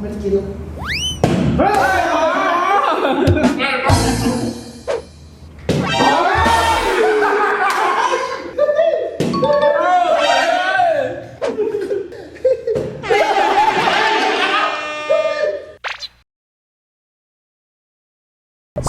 ไม่ได้กินแล้ว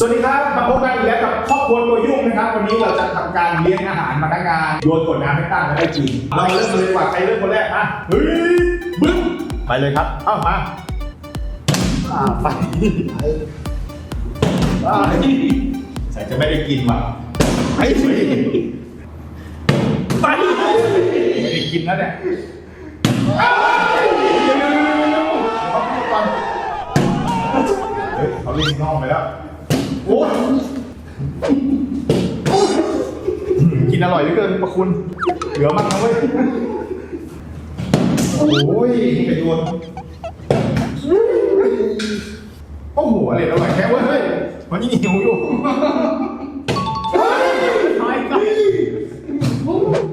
สวัสดีครับ มาพบกันอีกแล้วกับครอบครัวตัวยุ่งนะครับ วันนี้เราจะทำการเลี้ยงอาหารพนักงานโยนกดน้ำให้ตั้งและได้กิน เรามาเริ่มเลยดีกว่าใครเริ่มคนแรกอะเฮ้ยบึ้มไปเลยครับ เอ้ามา อ่าไปอ่าใส่จะไม่ได้กินว่ะไปสิไปไม่ได้กินแล้วเนี่ยเขาพูดก่อนเฮ้ยเขาเล่นน้องไปแล้วโอ้ยกินอร่อยเหลือเกินประคุณ เหลือมากนะเว้ย โอ้ยกระโยน โอ้โหอะไรอร่อยแค่เว้ยเฮ้ยมันยังหิวอยู่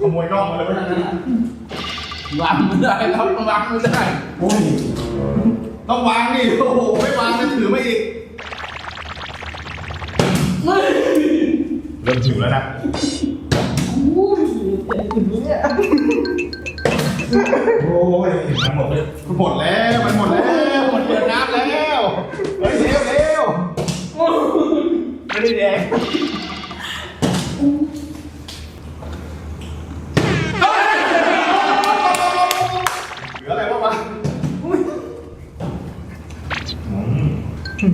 ขโมยน่องมาเลยเว้ยวางไม่ได้ครับวางไม่ได้โอ้ยต้องวางนี่โอ้โหไม่วางจะถือไม่อีกเริ่มหิวแล้วนะโอ้ยมันหมดเลยหมดแล้วมันหมดแล้ว มัน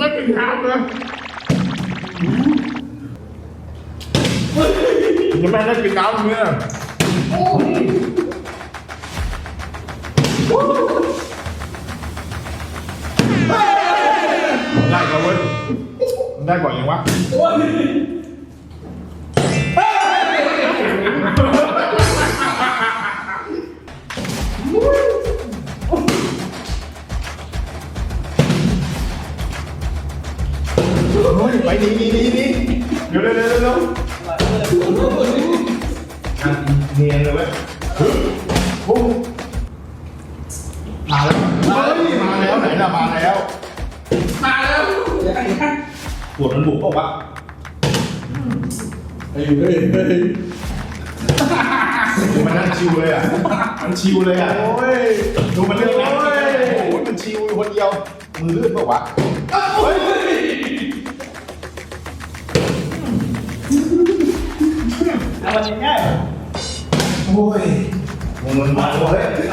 ไม่กินข้าวเลยยังไม่ได้กินน้ำเลยได้ก็เว้ยได้ก่อนยังวะ ฮ้ยไปดีดีดีดีเดี๋ยวเดี๋ยวเดี๋ยวเดี๋ยวอะเนียนเลยเว้ยเฮ้ยโอ้มาแล้วเฮ้ยมาแล้วไหนล่ะมาแล้วมาแล้วปวดมันบุกเปล่าวะเฮ้ยเฮ้ยเฮ้ยมันนั่งชิวเลยอะ มันชิวเลยอะ โอ้ย ดูมันเลื่อนนะโอ้ยมันชิวอยู่คนเดียว มือลื่นเปล่าวะเฮ้ย เอาวันนี้ง่ายโอ้ยมันมาเว้ยเอ้ย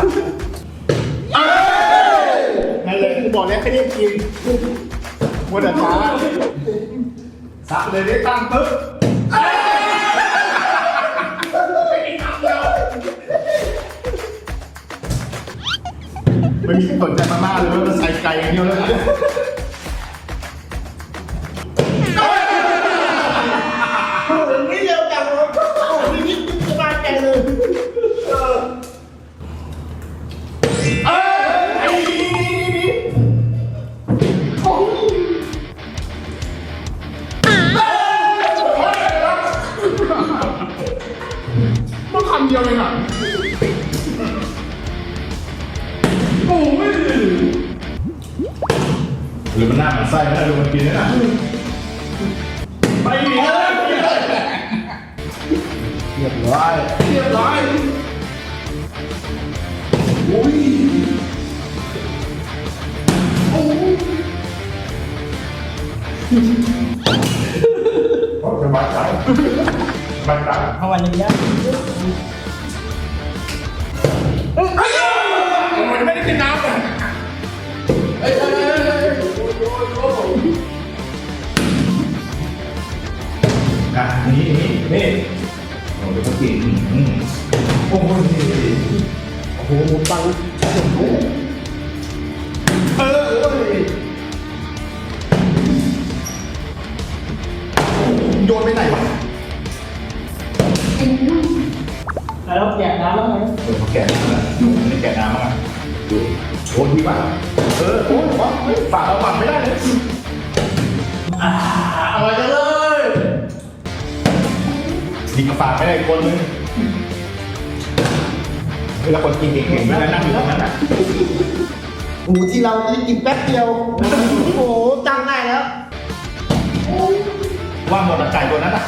นั่นเลยกูบอกแล้วให้เรียกกินมัวแต่ช้าสับเลยได้ตั้งปึ๊บไม่มีสนใจมาม่าเลยว่ามันใส่ไก่อย่างเดียวเลย หรือมันหน้ามันไส้นะดูมันกินนะ ไม่มีเลยเรียบร้อยเรียบร้อยโอ้ยโอ้ยโอ้ยจะมาจับมาจับเอาวันนี้ง่าย นี่นี่โอ้ยเขากินอืมโอ้โหโอ้โหปังโอ้โหเออโยนไปไหนวะแล้วแกะน้ำแล้วไงเออเขาแกะน้ำแล้วดูไม่แกะน้ำมั้งดูโอ้ยพี่ป่ะเออโอ้ยฝากเอาฝากไม่ได้เลยอร่อยจังเลย ฝากไม่ได้คนนึงเวลาคนกินเก่งๆไม่ได้นั่งอยู่ตรงนั้นอะหมูที่เราจะกินแป๊บเดียว โอ้โหจำได้แล้ว ว่าหมดแล้วไก่ตัวนั้นอะ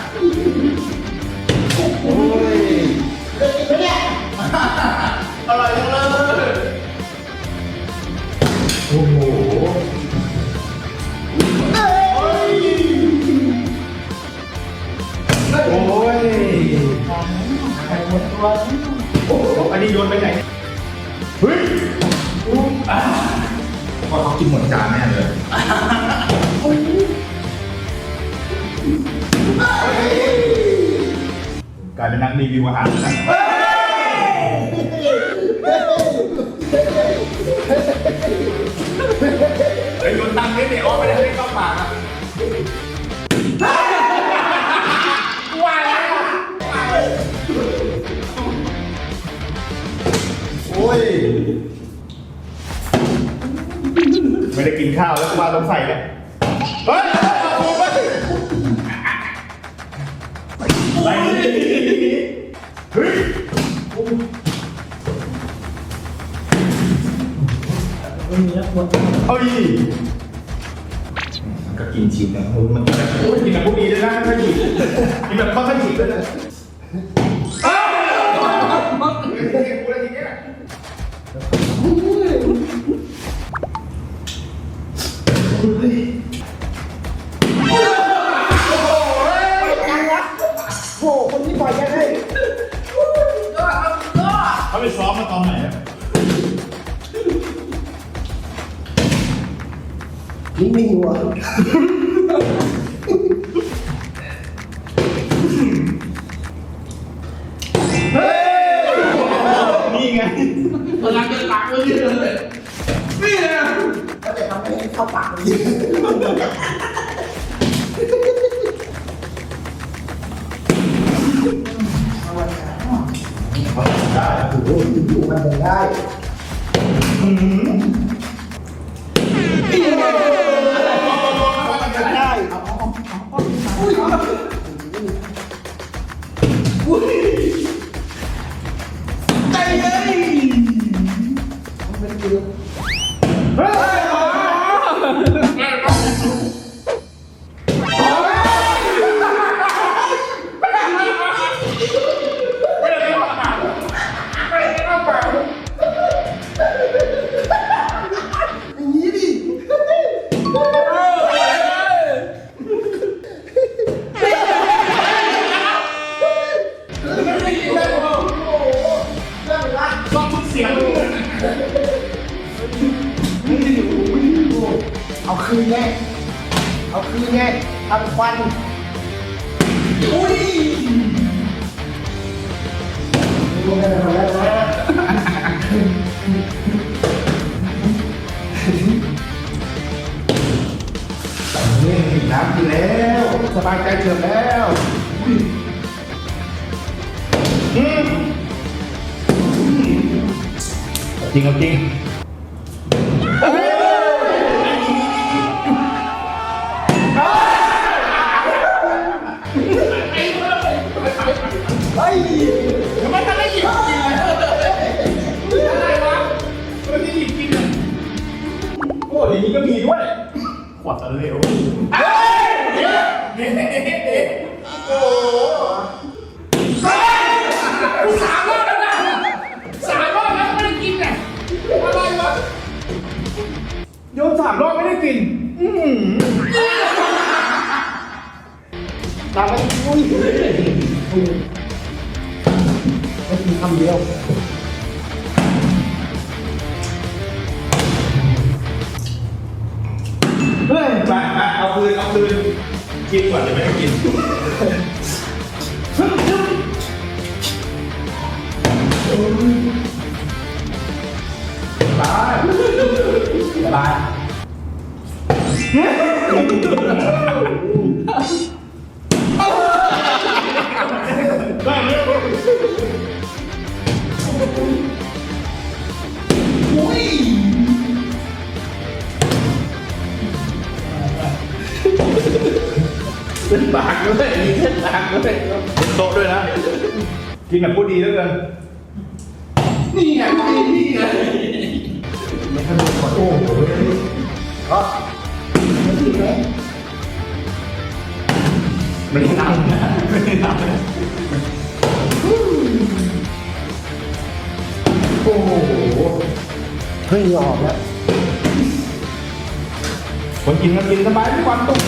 อ่าพอเขากินหมดจานแน่เลยกลายเป็นนักรีวิวอาหารนะเฮ้ยโยนตังค์นิดเดียวไม่ได้ให้เข้าปากอะ ข้าวแล้วมาต้องใส่แล้วเฮ้ยเอาไปไปเฮ้ยไม่มีแล้วหมดเอ้ยก็กินชิมนะโอ้ยกินแบบพวกนี้เลยนะไม่ค่อยหยิบกินแบบค่อนข้างหยิบด้วยนะ โอ้โหคนนี้ปล่อยยังไงเขาไปซ้อมมาตอนไหนอะนี่ไม่หัวเฮ้ยนี่ไงกำลังจะตักเลยเลยนี่นะ ก็จะทำให้เข้าปากเลยได้โอ้โหอยู่มันยังได้ได้ สียงมึงจะอบทุกเสียงเอาคืนแน่เอาคืนแน่ทำควันอุ้ยรู้กันมาแล้วนะนี่น้ำกินแล้ว สบายใจเฉิบแล้วอืม จริงเอาจริงเฮ้ยทำไมทำได้หยิบกินเลยอะไรวะมันไม่หยิบกินเลยโอ้ทีนี้ก็มีด้วยขวดเร็วเอ้ยเฮ้ยโอ้โห โยนสามรอบไม่ได้กิน อืมตามไปอุ้ยไม่กินคำเดียวเฮ้ยมามาเอาคืนเอาคืนกินก่อนจะไม่ได้กิน ขึ้นปากด้วยมีขึ้นปากด้วยบนโต๊ะด้วยนะ กินแบบพูดดีเหลือเกินนี่ไงนี่ไงไม่ทะลุก่อนโอ้โหก็ไม่ดีไหมไม่ได้นับนะไม่ได้นับโอ้โห เฮ้ยออกแล้ว คนกินก็กินสบายทุกวันตุ๊ก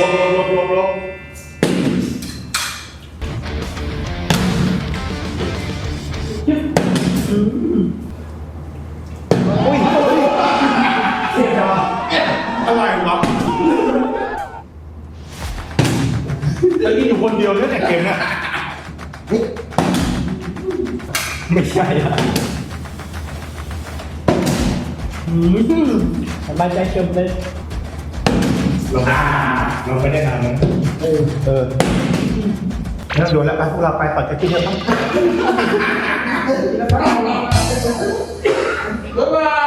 ลบลบลบลบลบลบอุ้ยอุ้ยเสียจังวะอะไรวะแล้วกินอยู่คนเดียวเนี่ยแต่เกมเนี่ยไม่ใช่อะสบายใจเกินเลย เราไม่ได้ทำนะเออแล้วโดนแล้วไปพวกเราไปปัดกระติ้งกันบ้าง บ๊ายบาย